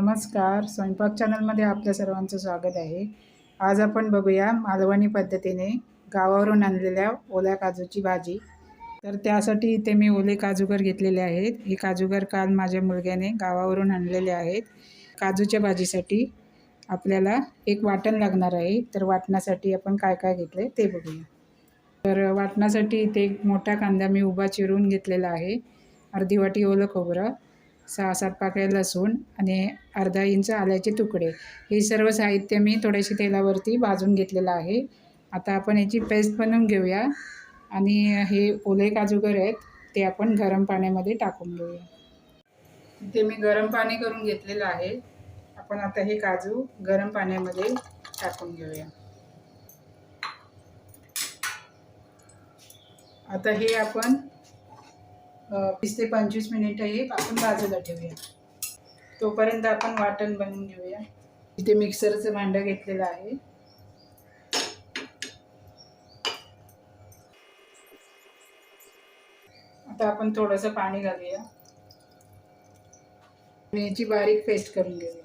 नमस्कार. स्वयंपाक चॅनलमध्ये आपल्या सर्वांचं स्वागत आहे. आज आपण बघूया मालवणी पद्धतीने गावावरून आणलेल्या ओल्या काजूची भाजी. तर त्यासाठी इथे मी ओले काजूगर घेतलेले आहेत. हे काजूगर काल माझ्या मुलग्याने गावावरून आणलेले आहेत. काजूच्या भाजीसाठी आपल्याला एक वाटण लागणार आहे. तर वाटणासाठी आपण काय काय घेतलं ते बघूया. तर वाटणासाठी इथे एक मोठा कांदा मी उभा चिरून घेतलेला आहे. अर्धी वाटी ओलं खोबरं. सहा सात पाकळ्या लसूण आणि अर्धा इंच आल्याचे तुकडे. हे सर्व साहित्य मी थोडेसे तेलावरती भाजून घेतलेलं आहे. आता आपण याची पेस्ट बनवून घेऊया आणि हे ओले काजूगर आहेत ते आपण गरम पाण्यामध्ये टाकून घेऊया. इथे मी गरम पाणी करून घेतलेलं आहे. आपण आता हे काजू गरम पाण्यामध्ये टाकून घेऊया. आता हे आपण वीस ते पंचवीस मिनिटं हे आपण बाजूला ठेवूया. तोपर्यंत आपण वाटण बनवून घेऊया. इथे मिक्सरचं भांडं घेतलेलं आहे. आता आपण थोडंसं पाणी घालूया. आणि याची बारीक पेस्ट करून घेऊया.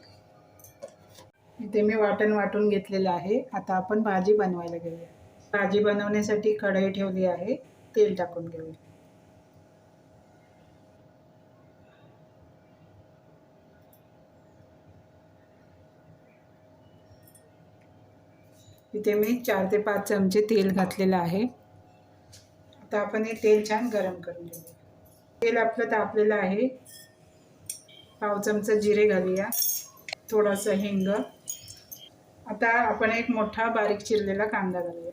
इथे मी वाटण वाटून घेतलेलं आहे. आता आपण भाजी बनवायला घेऊया. भाजी बनवण्यासाठी कढई ठेवली आहे. तेल टाकून घेऊया. इथे मी चार ते पाच चमचे तेल घातलेलं आहे. आता आपण हे तेल छान गरम करून घेऊया. तेल आपलं तापलेलं आहे. पाव चमचा जिरे घालूया. थोडासा हिंग. आता आपण एक मोठा बारीक चिरलेला कांदा घालूया.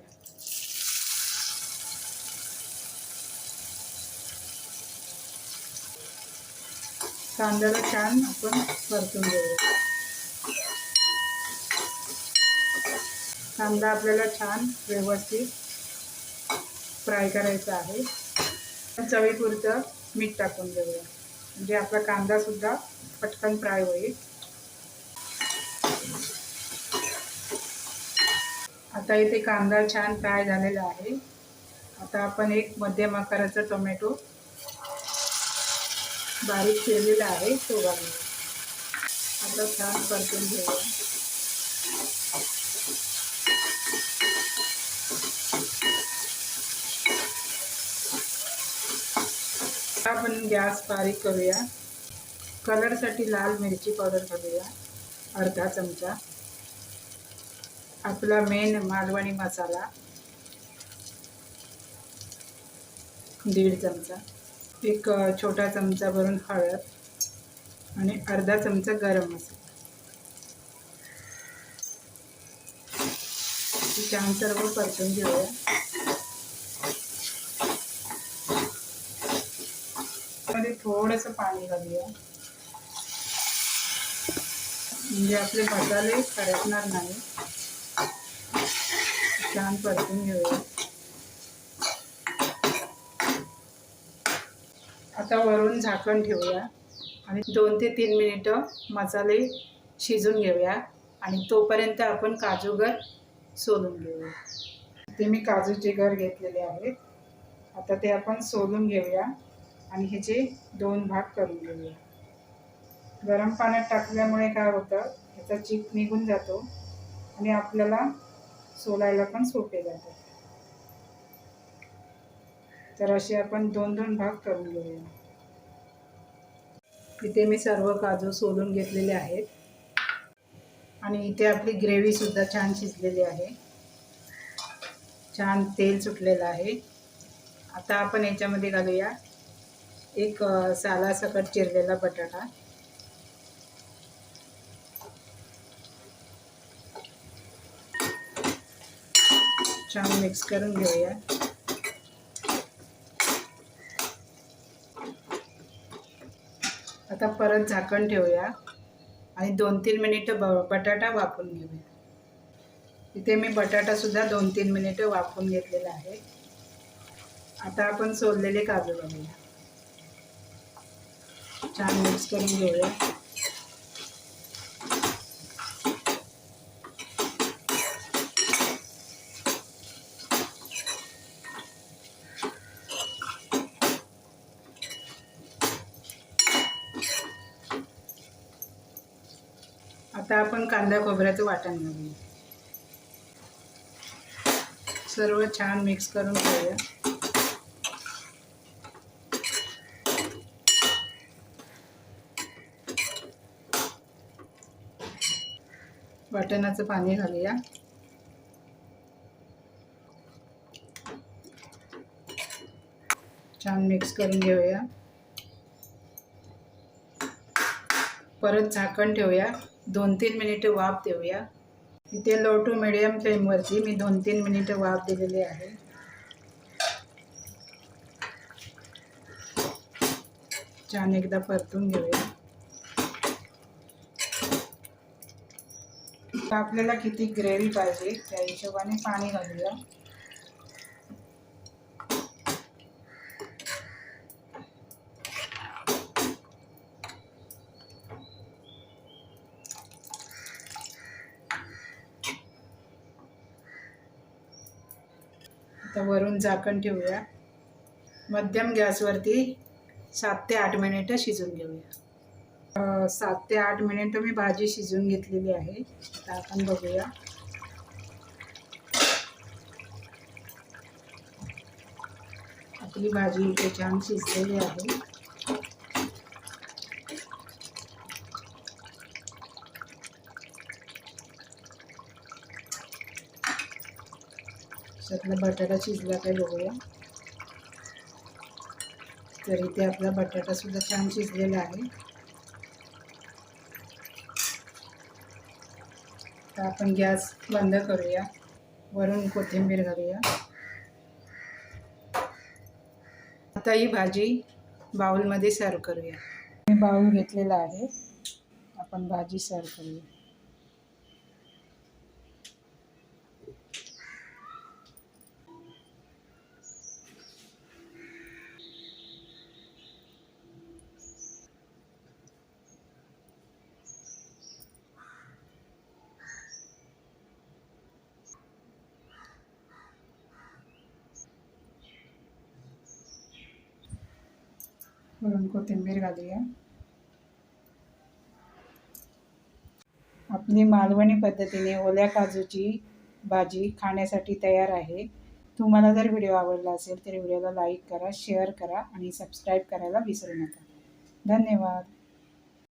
कांद्याला छान आपण परतून घेऊया. कांदा आपल्याला छान व्यवस्थित फ्राय करायचा आहे. चवीपुरतं मीठ टाकून देऊया. म्हणजे आपला कांदासुद्धा पटकन फ्राय होईल. आता इथे कांदा छान फ्राय झालेला आहे. आता आपण एक मध्यम आकाराचा टोमॅटो बारीक चिरलेला आहे तो घालूया. आता छान परतून घेऊया. आपण गॅस बारीक करूया. कलरसाठी लाल मिरची पावडर करूया. अर्धा चमचा. आपला मेन मालवणी मसाला. दीड चमचा. एक छोटा चमचा भरून हळद. आणि अर्धा चमचा गरम मसाला. छान सर्व परतून घेऊया. मध्ये थोडंसं पाणी घालूया. म्हणजे आपले मसाले खडकणार नाही. छान परतून घेऊया. आता वरून झाकण ठेवूया. आणि दोन ते तीन मिनिटं मसाले शिजून घेऊया. आणि तोपर्यंत आपण काजू घर सोलून घेऊया. ते मी काजूचे घर घेतलेले आहेत आता ते आपण सोलून घेऊया. आणि ह्याचे दोन भाग करून घेऊया. गरम पाण्यात टाकल्यामुळे काय होतं ह्याचा चीक निघून जातो आणि आपल्याला सोलायला पण सोपे जाते तर असे आपण दोन दोन भाग करून घेऊया. इथे मी सर्व काजू सोलून घेतलेले आहेत. आणि इथे आपली ग्रेव्हीसुद्धा छान शिजलेली आहे. छान तेल सुटलेलं आहे. आता आपण याच्यामध्ये घालूया एक सालासकट चिरलेला बटाटा. छान मिक्स करून घेऊया. आता परत झाकण ठेवूया आणि दोन तीन मिनिटं ब बटाटा वाफून घेऊया. इथे मी बटाटासुद्धा दोन तीन मिनिटं वाफून घेतलेला आहे. आता आपण सोललेले काजू बघूया. छान मिक्स करून घेऊया. आता आपण कांदा खोबऱ्याचं वाटण घालूया. सर्व छान मिक्स करून घेऊया. वाटणाचं पाणी घालूया. छान मिक्स करून घेऊया. परत झाकण ठेवूया. दोन तीन मिनिटं वाफ देऊया. इथे लो टू मिडियम फ्लेमवरती मी दोन तीन मिनिटं वाफ दिलेली आहे. छान एकदा परतून घेऊया. आपल्याला किती ग्रेव्ही पाहिजे त्या हिशोबाने पाणी घालूया. आता वरून झाकण ठेवूया. मध्यम गॅसवरती सात ते आठ मिनिटं शिजून घेऊया. सात ते आठ मिनिटं मी भाजी शिजून घेतलेली आहे. आता आपण बघूया. आपली भाजी इथे छान शिजलेली आहे. त्यातला बटाटा शिजला काय बघूया. तर इथे आपला बटाटा सुद्धा छान शिजलेला आहे. तर आपण गॅस बंद करूया. वरून कोथिंबीर घालूया. आता ही भाजी बाउलमध्ये सर्व करूया. मी बाउल घेतलेला आहे. आपण भाजी सर्व करूया. वरून कोथिंबीर घालूया. आपली मालवणी पद्धतीने ओल्या काजूची भाजी खाण्यासाठी तयार आहे. तुम्हाला जर व्हिडिओ आवडला असेल तर व्हिडिओला लाईक करा शेअर करा आणि सबस्क्राईब करायला विसरू नका. धन्यवाद.